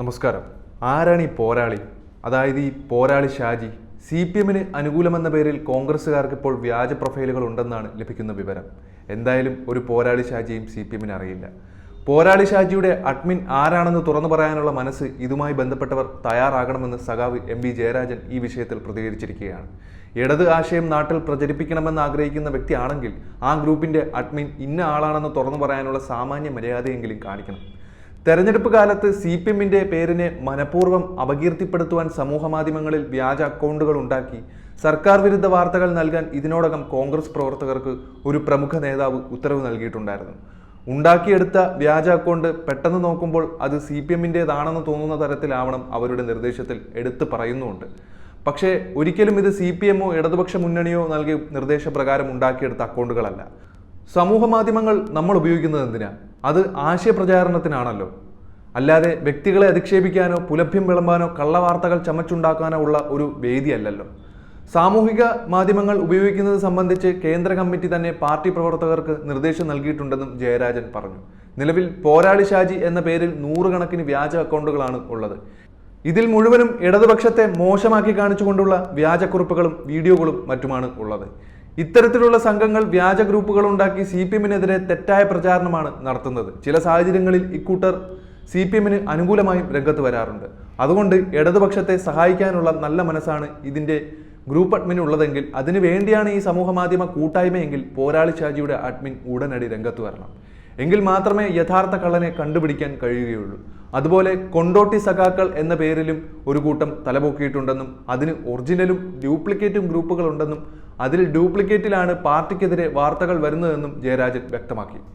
നമസ്കാരം. ആരാണ് ഈ പോരാളി? അതായത് ഈ പോരാളി ഷാജി സി പി എമ്മിന് അനുകൂലമെന്ന പേരിൽ കോൺഗ്രസ്സുകാർക്ക് ഇപ്പോൾ വ്യാജ പ്രൊഫൈലുകൾ ഉണ്ടെന്നാണ് ലഭിക്കുന്ന വിവരം. എന്തായാലും ഒരു പോരാളി ഷാജിയും സി പി എമ്മിന് അറിയില്ല. പോരാളി ഷാജിയുടെ അഡ്മിൻ ആരാണെന്ന് തുറന്നു പറയാനുള്ള മനസ്സ് ഇതുമായി ബന്ധപ്പെട്ടവർ തയ്യാറാകണമെന്ന് സഖാവ് എം വി ജയരാജൻ ഈ വിഷയത്തിൽ പ്രതികരിച്ചിരിക്കുകയാണ്. ഇടത് ആശയം നാട്ടിൽ പ്രചരിപ്പിക്കണമെന്ന് ആഗ്രഹിക്കുന്ന വ്യക്തിയാണെങ്കിൽ ആ ഗ്രൂപ്പിന്റെ അഡ്മിൻ ഇന്ന ആളാണെന്ന് തുറന്നു പറയാനുള്ള സാമാന്യ മര്യാദയെങ്കിലും കാണിക്കണം. തെരഞ്ഞെടുപ്പ് കാലത്ത് സി പി എമ്മിന്റെ പേരിനെ മനഃപൂർവം അപകീർത്തിപ്പെടുത്തുവാൻ സമൂഹ മാധ്യമങ്ങളിൽ വ്യാജ അക്കൗണ്ടുകൾ ഉണ്ടാക്കി സർക്കാർ വിരുദ്ധ വാർത്തകൾ നൽകാൻ ഇതിനോടകം കോൺഗ്രസ് പ്രവർത്തകർക്ക് ഒരു പ്രമുഖ നേതാവ് ഉത്തരവ് നൽകിയിട്ടുണ്ടായിരുന്നു. ഉണ്ടാക്കിയെടുത്ത വ്യാജ അക്കൗണ്ട് പെട്ടെന്ന് നോക്കുമ്പോൾ അത് സി പി എമ്മിന്റെതാണെന്ന് തോന്നുന്ന തരത്തിലാവണം അവരുടെ നിർദ്ദേശത്തിൽ എടുത്തു പറയുന്നുമുണ്ട്. പക്ഷേ ഒരിക്കലും ഇത് സി പി എമ്മോ ഇടതുപക്ഷ മുന്നണിയോ നൽകിയ നിർദ്ദേശപ്രകാരം ഉണ്ടാക്കിയെടുത്ത അക്കൗണ്ടുകളല്ല. സമൂഹ മാധ്യമങ്ങൾ നമ്മൾ ഉപയോഗിക്കുന്നത് എന്തിനാ? അത് ആശയപ്രചാരണത്തിനാണല്ലോ. അല്ലാതെ വ്യക്തികളെ അധിക്ഷേപിക്കാനോ പുലഭ്യം വിളമ്പാനോ കള്ളവാർത്തകൾ ചമച്ചുണ്ടാക്കാനോ ഉള്ള ഒരു വേദിയല്ലല്ലോ. സാമൂഹിക മാധ്യമങ്ങൾ ഉപയോഗിക്കുന്നത് സംബന്ധിച്ച് കേന്ദ്ര കമ്മിറ്റി തന്നെ പാർട്ടി പ്രവർത്തകർക്ക് നിർദ്ദേശം നൽകിയിട്ടുണ്ടെന്നും ജയരാജൻ പറഞ്ഞു. നിലവിൽ പോരാളി ഷാജി എന്ന പേരിൽ നൂറുകണക്കിന് വ്യാജ അക്കൗണ്ടുകളാണ് ഉള്ളത്. ഇതിൽ മുഴുവനും ഇടതുപക്ഷത്തെ മോശമാക്കി കാണിച്ചുകൊണ്ടുള്ള വ്യാജക്കുറിപ്പുകളും വീഡിയോകളും മറ്റുമാണ് ഉള്ളത്. ഇത്തരത്തിലുള്ള സംഘങ്ങൾ വ്യാജ ഗ്രൂപ്പുകൾ ഉണ്ടാക്കി സി പി എമ്മിനെതിരെ തെറ്റായ പ്രചാരണമാണ് നടത്തുന്നത്. ചില സാഹചര്യങ്ങളിൽ ഇക്കൂട്ടർ സി പി എമ്മിന് അനുകൂലമായും രംഗത്ത് വരാറുണ്ട്. അതുകൊണ്ട് ഇടതുപക്ഷത്തെ സഹായിക്കാനുള്ള നല്ല മനസ്സാണ് ഇതിന്റെ ഗ്രൂപ്പ് അഡ്മിൻ ഉള്ളതെങ്കിൽ അതിനു വേണ്ടിയാണ് ഈ സമൂഹ മാധ്യമ കൂട്ടായ്മയെങ്കിൽ പോരാളി ഷാജിയുടെ അഡ്മിൻ ഉടനടി രംഗത്ത് വരണം. എങ്കിൽ മാത്രമേ യഥാർത്ഥ കള്ളനെ കണ്ടുപിടിക്കാൻ കഴിയുകയുള്ളൂ. അതുപോലെ കൊണ്ടോട്ടി സഖാക്കൾ എന്ന പേരിലും ഒരു കൂട്ടം തലപൊക്കിയിട്ടുണ്ടെന്നും അതിന് ഒറിജിനലും ഡ്യൂപ്ലിക്കേറ്റും ഗ്രൂപ്പുകൾ ഉണ്ടെന്നും അതിൽ ഡ്യൂപ്ലിക്കേറ്റിലാണ് പാർട്ടിക്കെതിരെ വാർത്തകൾ വരുന്നതെന്നും ജയരാജൻ വ്യക്തമാക്കി.